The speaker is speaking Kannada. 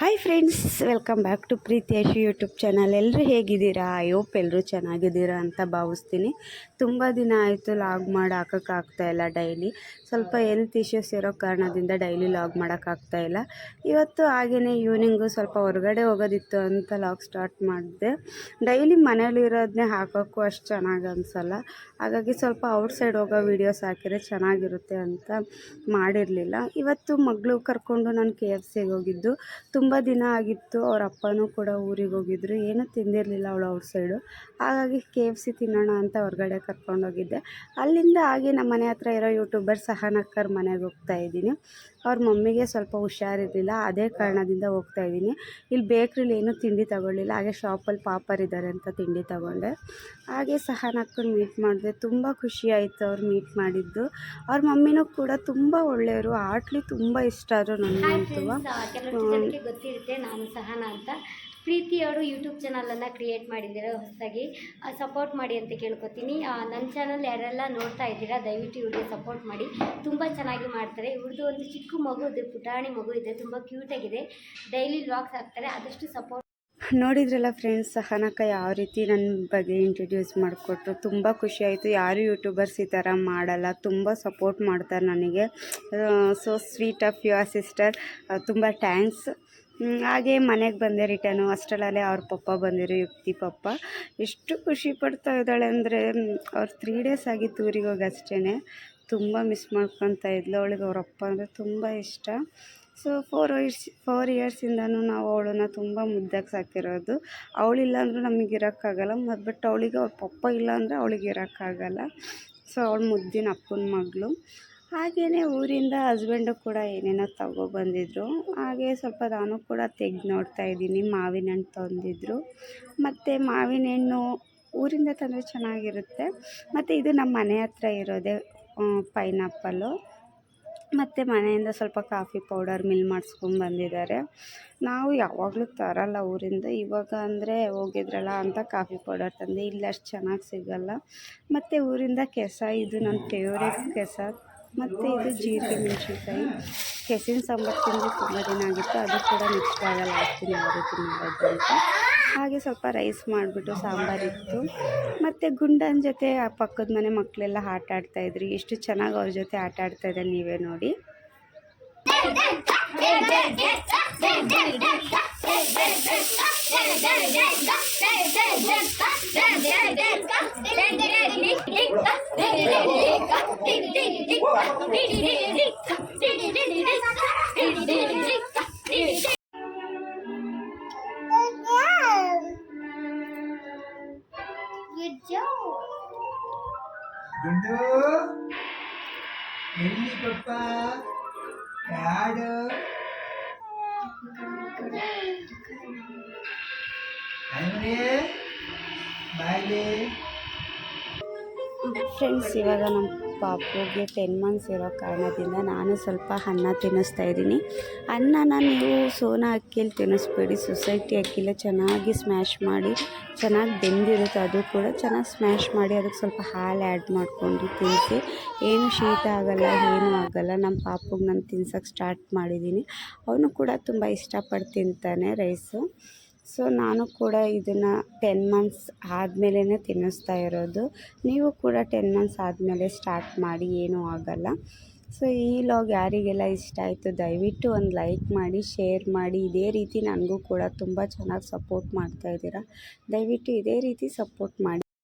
Hi friends welcome back to Preethi Yashu YouTube channel ಎಲ್ಲರೂ ಹೇಗಿದ್ದೀರಾ? ಐ ಹೋಪ್ ಎಲ್ಲರೂ ಚೆನ್ನಾಗಿದ್ದೀರಾ ಅಂತ ಭಾವಿಸ್ತೀನಿ. ತುಂಬ ದಿನ ಆಯಿತು ಲಾಗ್ ಮಾಡಿ ಹಾಕೋಕ್ಕಾಗ್ತಾ ಇಲ್ಲ ಡೈಲಿ ಸ್ವಲ್ಪ ಹೆಲ್ತ್ ಇಶ್ಯೂಸ್ ಇರೋ ಕಾರಣದಿಂದ ಡೈಲಿ ಲಾಗ್ ಮಾಡೋಕ್ಕಾಗ್ತಾ ಇಲ್ಲ. ಇವತ್ತು ಹಾಗೆಯೇ ಈವ್ನಿಂಗು ಸ್ವಲ್ಪ ಹೊರಗಡೆ ಹೋಗೋದಿತ್ತು ಅಂತ ಲಾಗ್ ಸ್ಟಾರ್ಟ್ ಮಾಡಿದೆ. ಡೈಲಿ ಮನೇಲಿರೋದನ್ನೇ ಹಾಕೋಕ್ಕೂ ಅಷ್ಟು ಚೆನ್ನಾಗಿ ಅನಿಸಲ್ಲ. ಹಾಗಾಗಿ ಸ್ವಲ್ಪ ಔಟ್ ಸೈಡ್ ಹೋಗೋ ವೀಡಿಯೋಸ್ ಹಾಕಿದರೆ ಚೆನ್ನಾಗಿರುತ್ತೆ ಅಂತ ಮಾಡಿರಲಿಲ್ಲ. ಇವತ್ತು ಮಗಳು ಕರ್ಕೊಂಡು ನಾನು ಕೆ ಎಫ್ ಸಿಗೆ ಹೋಗಿದ್ದು. ತುಂಬ ದಿನ ಆಗಿತ್ತು ಅವ್ರ ಅಪ್ಪನೂ ಕೂಡ ಊರಿಗೆ ಹೋಗಿದ್ರು. ಏನೂ ತಿಂದಿರಲಿಲ್ಲ ಅವಳು ಅವ್ರ ಸೈಡು. ಹಾಗಾಗಿ ಕೆ ಎಫ್ ಸಿ ತಿನ್ನೋಣ ಅಂತ ಹೊರಗಡೆ ಕರ್ಕೊಂಡೋಗಿದ್ದೆ ಅಲ್ಲಿಂದ ಆಗಿ ನಮ್ಮ ಮನೆ ಹತ್ರ ಇರೋ ಯೂಟ್ಯೂಬರ್ ಸಹನಕ್ಕರ್ ಮನೆಗೆ ಹೋಗ್ತಾ ಇದ್ದೀನಿ. ಅವ್ರ ಮಮ್ಮಿಗೆ ಸ್ವಲ್ಪ ಹುಷಾರಿರಲಿಲ್ಲ. ಅದೇ ಕಾರಣದಿಂದ ಹೋಗ್ತಾ ಇದ್ದೀನಿ. ಇಲ್ಲಿ ಬೇಕ್ರಿಲಿ ಏನೂ ತಿಂಡಿ ತಗೊಳ್ಳಿಲ್ಲ. ಹಾಗೆ ಶಾಪಲ್ಲಿ ಪಾಪರ್ ಇದ್ದಾರೆ ಅಂತ ತಿಂಡಿ ತಗೊಂಡೆ. ಹಾಗೆ ಸಹನಕ್ಕರ್ ಮೀಟ್ ಮಾಡಿದೆ. ತುಂಬ ಖುಷಿ ಆಯಿತು ಅವ್ರು ಮೀಟ್ ಮಾಡಿದ್ದು. ಅವ್ರ ಮಮ್ಮಿನೂ ಕೂಡ ತುಂಬ ಒಳ್ಳೆಯವರು. ಆಟ್ಲಿ ತುಂಬ ಇಷ್ಟ ಆದರು ನನಗಂತೂ ಗೊತ್ತಿರುತ್ತೆ, ನಾನು ಸಹನ ಅಂತ. ಪ್ರೀತಿಯವರು ಯೂಟ್ಯೂಬ್ ಚಾನಲನ್ನು ಕ್ರಿಯೇಟ್ ಮಾಡಿದ್ದೀರ ಹೊಸದಾಗಿ ಸಪೋರ್ಟ್ ಮಾಡಿ ಅಂತ ಕೇಳ್ಕೊತೀನಿ. ನನ್ನ ಚಾನಲ್ ಯಾರೆಲ್ಲ ನೋಡ್ತಾ ಇದ್ದೀರಾ, ದಯವಿಟ್ಟು ಇವ್ರಿಗೆ ಸಪೋರ್ಟ್ ಮಾಡಿ. ತುಂಬ ಚೆನ್ನಾಗಿ ಮಾಡ್ತಾರೆ. ಇವ್ರದ್ದು ಒಂದು ಚಿಕ್ಕ ಮಗು ಇದೆ, ಪುಟಾಣಿ ಮಗು ಇದೆ, ತುಂಬ ಕ್ಯೂಟಾಗಿದೆ ಡೈಲಿ ವ್ಲಾಗ್ಸ್ ಹಾಕ್ತಾರೆ, ಆದಷ್ಟು ಸಪೋರ್ಟ್ ನೋಡಿದ್ರಲ್ಲ ಫ್ರೆಂಡ್ಸ್ ಸಹನಕ್ಕ ಯಾವ ರೀತಿ ನನ್ನ ಬಗ್ಗೆ ಇಂಟ್ರಡ್ಯೂಸ್ ಮಾಡಿಕೊಟ್ರು. ತುಂಬ ಖುಷಿಯಾಯಿತು ಯಾರು ಯೂಟ್ಯೂಬರ್ಸ್ ಈ ಥರ ಮಾಡಲ್ಲ, ತುಂಬ ಸಪೋರ್ಟ್ ಮಾಡ್ತಾರೆ ನನಗೆ. So sweet of your sister ತುಂಬ ಥ್ಯಾಂಕ್ಸ್ ಹಾಗೆ ಮನೆಗೆ ಬಂದೆ ರಿಟರ್ನು. ಅಷ್ಟರಲ್ಲೇ ಅವ್ರ ಪಪ್ಪ ಬಂದಿರು, ಯುಕ್ತಿ ಪಪ್ಪ. ಎಷ್ಟು ಖುಷಿ ಪಡ್ತಾ ಇದ್ದಾಳೆ ಅಂದರೆ ಅವ್ರು ತ್ರೀ ಡೇಸ್ ಆಗಿ ಊರಿಗೆ ಹೋಗಿ ಅಷ್ಟೇ ತುಂಬ ಮಿಸ್ ಮಾಡ್ಕೊತಾ ಇದ್ಲು. ಅವಳಿಗೆ ಅವ್ರ ಅಪ್ಪ ಅಂದರೆ ತುಂಬ ಇಷ್ಟ. ಸೊ ಫೋರ್ ಇಯರ್ಸ್ ಫೋರ್ ಇಯರ್ಸಿಂದನೂ ನಾವು ಅವಳನ್ನ ತುಂಬ ಮುದ್ದಾಗಿ ಸಾಕಿರೋದು. ಅವಳಿಲ್ಲ ಅಂದರೂ ನಮಗೆ ಇರೋಕ್ಕಾಗಲ್ಲ. ಮತ್ತು ಬಟ್ ಅವಳಿಗೆ ಅವ್ರ ಪಪ್ಪ ಇಲ್ಲ ಅಂದರೆ ಅವಳಿಗೆ ಇರೋಕ್ಕಾಗಲ್ಲ. ಸೊ ಅವಳು ಮುದ್ದಿನ ಅಪ್ಪನ ಮಗಳು. ಹಾಗೆಯೇ ಊರಿಂದ ಹಸ್ಬೆಂಡು ಕೂಡ ಏನೇನೋ ತಗೊಬಂದಿದ್ರು ಹಾಗೆ ಸ್ವಲ್ಪ ನಾನು ಕೂಡ ತೆಗ್ದು ನೋಡ್ತಾ ಇದ್ದೀನಿ, ಮಾವಿನ ಹಣ್ಣು ತಂದಿದ್ರು. ಮತ್ತು ಮಾವಿನ ಹಣ್ಣು ಊರಿಂದ ತಂದರೆ ಚೆನ್ನಾಗಿರುತ್ತೆ. ಮತ್ತು ಇದು ನಮ್ಮ ಮನೆ ಹತ್ರ ಇರೋದೇ ಪೈನಾಪಲ್ಲು ಮತ್ತು ಮನೆಯಿಂದ ಸ್ವಲ್ಪ ಕಾಫಿ ಪೌಡರ್ ಮಿಲ್ ಮಾಡಿಸ್ಕೊಂಡು ಬಂದಿದ್ದಾರೆ. ನಾವು ಯಾವಾಗಲೂ ತರಲ್ಲ ಊರಿಂದ. ಇವಾಗ ಅಂದರೆ ಹೋಗಿದ್ರಲ್ಲ ಅಂತ ಕಾಫಿ ಪೌಡರ್ ತಂದೆ, ಇಲ್ಲಿ ಅಷ್ಟು ಚೆನ್ನಾಗಿ ಸಿಗಲ್ಲ. ಮತ್ತು ಊರಿಂದ ಕೆಸ, ಇದು ನನ್ನ ಫೇವ್ರೇಟ್ ಕೆಸ. ಮತ್ತು ಇದು ಜೀರಿಗೆ ಮೆಣಸಿನ್ಕಾಯಿ ಕೆಸಿನ ಸಾಂಬಾರು ತಿಂದು ತುಂಬ ದಿನ ಆಗಿತ್ತು ಅದು ಕೂಡ ನೆಕ್ಸ್ಟ್ ಆಗಲ್ಲ ಹಾಕ್ತೀನಿ ಯಾವ ರೀತಿ ಮಾಡೋದು ಅಂತ ಹಾಗೆ ಸ್ವಲ್ಪ ರೈಸ್ ಮಾಡಿಬಿಟ್ಟು ಸಾಂಬಾರಿತ್ತು ಮತ್ತು ಗುಂಡನ ಜೊತೆ ಆ ಪಕ್ಕದ ಮನೆ ಮಕ್ಕಳೆಲ್ಲ ಆಟ ಆಡ್ತಾಯಿದ್ರು ಎಷ್ಟು ಚೆನ್ನಾಗಿ ಅವ್ರ ಜೊತೆ ಆಟ ಆಡ್ತಾಯಿದ್ದಾರೆ ನೀವೇ ನೋಡಿ గుజ్జు. గుండు. ఎల్లి కుప్ప కాడు అయినరే బాయ్ ಫ್ರೆಂಡ್ಸ್ ಇವಾಗ ನಮ್ಮ ಪಾಪುಗೆ ಟೆನ್ ಮಂತ್ಸ್ ಇರೋ ಕಾರಣದಿಂದ ನಾನು ಸ್ವಲ್ಪ ಅನ್ನ ತಿನ್ನಿಸ್ತಾ ಇದ್ದೀನಿ. ಅನ್ನನ ನೀವು ಸೋನಾ ಅಕ್ಕಿಯಲ್ಲಿ ತಿನ್ನಿಸ್ಬೇಡಿ. ಸೊಸೈಟಿ ಅಕ್ಕಿಲ್ಲ ಚೆನ್ನಾಗಿ ಸ್ಮ್ಯಾಶ್ ಮಾಡಿ, ಚೆನ್ನಾಗಿ ಬೆಂದಿರುತ್ತೆ ಅದು ಕೂಡ. ಚೆನ್ನಾಗಿ ಸ್ಮ್ಯಾಶ್ ಮಾಡಿ ಅದಕ್ಕೆ ಸ್ವಲ್ಪ ಹಾಲು ಆ್ಯಡ್ ಮಾಡ್ಕೊಂಡು ತಿನ್ನಿಸಿ ಏನು ಶೀತ ಆಗಲ್ಲ, ಏನೂ ಆಗಲ್ಲ. ನಮ್ಮ ಪಾಪುಗೆ ನಾನು ತಿನ್ಸೋಕ್ಕೆ ಸ್ಟಾರ್ಟ್ ಮಾಡಿದ್ದೀನಿ. ಅವನು ಕೂಡ ತುಂಬ ಇಷ್ಟಪಟ್ಟು ತಿಂತಾನೆ ರೈಸು ಸೊ ನಾನು ಕೂಡ ಇದನ್ನು ಟೆನ್ ಮಂತ್ಸ್ ಆದಮೇಲೆ ತಿನ್ನಿಸ್ತಾ ಇರೋದು. ನೀವು ಕೂಡ ಟೆನ್ ಮಂತ್ಸ್ ಆದಮೇಲೆ ಸ್ಟಾರ್ಟ್ ಮಾಡಿ ಏನೂ ಆಗಲ್ಲ. ಸೊ ಈ ಲಾಗ್ ಯಾರಿಗೆಲ್ಲ ಇಷ್ಟ ಆಯಿತು ದಯವಿಟ್ಟು ಒಂದು ಲೈಕ್ ಮಾಡಿ ಶೇರ್ ಮಾಡಿ. ಇದೇ ರೀತಿ ನನಗೂ ಕೂಡ ತುಂಬ ಚೆನ್ನಾಗಿ ಸಪೋರ್ಟ್ ಮಾಡ್ತಾ ಇದ್ದೀರಾ. ದಯವಿಟ್ಟು ಇದೇ ರೀತಿ ಸಪೋರ್ಟ್ ಮಾಡಿ.